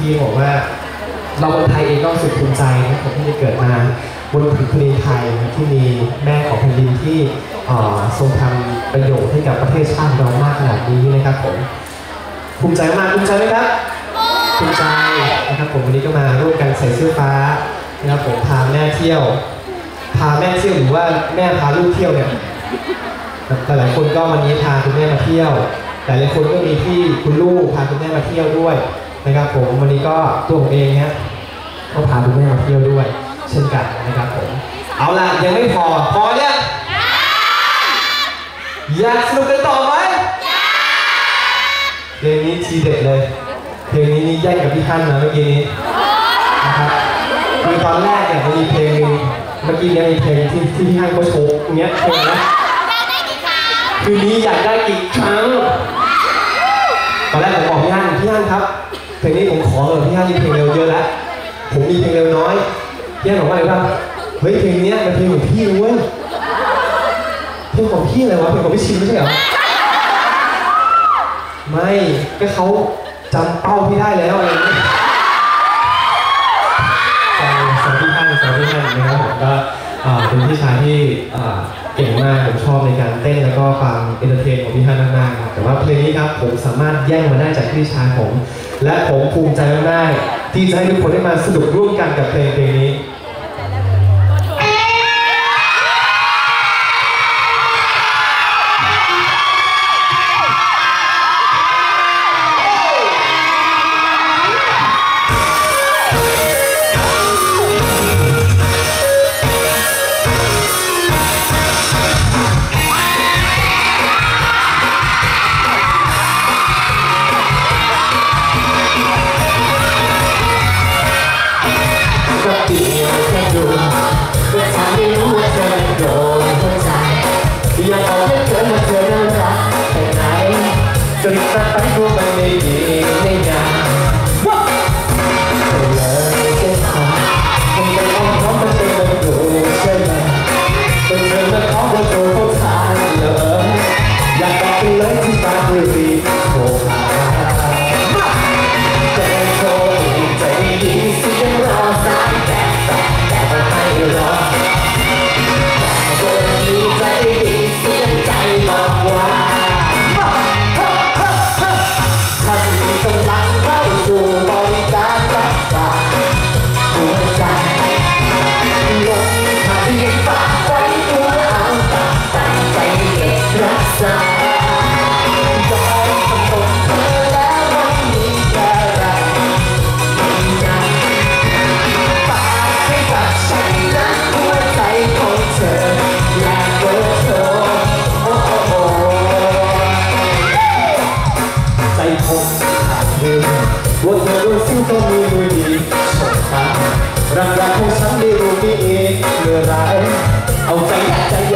ทีบอกว่า เราคนไทยเองก็รู้สึกภูมิใจนะครับที่ได้เกิดมาบนผืนแผ่นดินไทยนะที่มีแม่ของแผ่นดินที่เอ่อทรงทำประโยชน์ให้กับประเทศชาติเรามากขนาดนี้นะครับผมภูมิใจมากภูมิใจไหมครับภูมิใจนะครับผมวันนี้ก็มาร่วมกันใส่เสื้อฟ้านะครับผมพาแม่เที่ยว พาแม่เที่ยวหรือว่าแม่พาลูกเที่ยวเนี่ยหลายๆคนก็วันนี้พาคุณแม่มาเที่ยวหลายคนก็มีที่คุณลูกพาคุณแม่มาเที่ยวด้วย นะครับผมวันนี้ก็ตัวผมเองเนี่ยก็พาคุณแม่มาเที่ยวด้วย เช่นกันนะครับผมเอาล่ะยังไม่พอพอยังอยากสนุกกันต่อไหมเพลงนี้ทีเด็ดเลยเพลงนี้นี่แย่งกับพี่ท่านนะเมื่อกี้นี้นะครับคือตอนแรกเนี่ยมันมีเพลงหนึงเมื่อกี้เนี่ยมีเพลงที่ที่พี่ท่านเขาโชว์อย่างเงี้ยเพลงนะคืนนี้อยากได้กี่ครั้งตอนแรกผมบอกพี่ฮั่นพี่ฮั่นครับ เพลงนี้ผมขอเออพี่ฮั่นมีเพลงเร็วเยอะแล้วผมมีเพลงเร็วน้อยพี่ฮั่นบอกว่าอะไรบ้างเฮ้ยเพลงนี้มันเพลงของพี่เว้ยเพลงของพี่อะไรวะเพลงของพี่ชินไม่ใช่เหรอไม่ก็เขาจำเป้าพี่ได้แล้วอะไรอย่างเงี้ยสวัสดีท่านสวัสดีท่านนะครับผมก็เป็นพี่ชายที่ เก่งมากผมชอบในการเต้นแล้วก็ความเอนเตอร์เทนของพี่ท่านมากๆครับแต่ว่าเพลงนี้ครับผมสามารถแย่งมาได้จากพี่ชายผม และผมภูมิใจมากๆที่จะให้ทุกคนได้มาสนุกร่วมกันกับเพลงเพลงนี้ รู้มีเอง